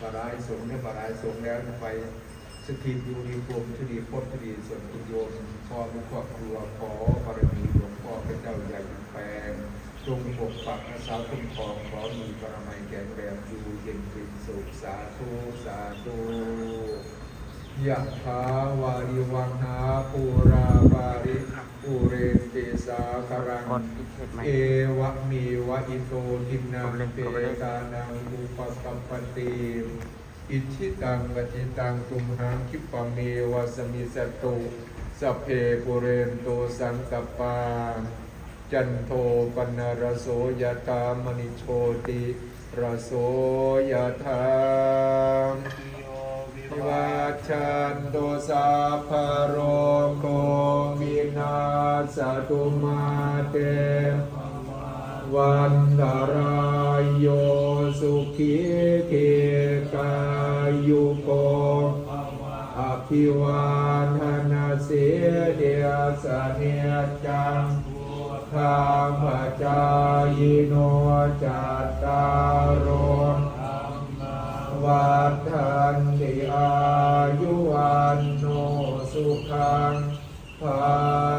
บารายสงฆ์เนี่ยบารายสงฆ์แล้วจะไปสถิตอยู่ในภูมิที่ดีพ้นที่ดีส่วนคุณโยมพ่อมีครอบครัวขอบารมีหลวงพ่อพระเจ้าใหญ่แปลงจงปกปักรักษาคุ้มครองขอมีปรมัยแข็งแรงอยู่เย็นเป็นสุขสาธุสาธุยะถาวาริวังหาปูรา รังกดอีกเห็ดไหมเอวะมีวะอิโตทินังเปตานังอุปสัมปติอิชิตังปจิตังตุมหังคิปะเมวะสมิสตุสัพเพปุเรนโตสังกปปา จันโทปนรโสยตามณิโชติรโสยธาวิวัชชันตุสัพพะโรโควินาศ ตุมาเตวันตรายโยสุขีเทกายุโกอภิวาทนาเสเดียสเนียจังธรรมจายโนจัตตารโรวัฏันติอายุวันโนสุขังภา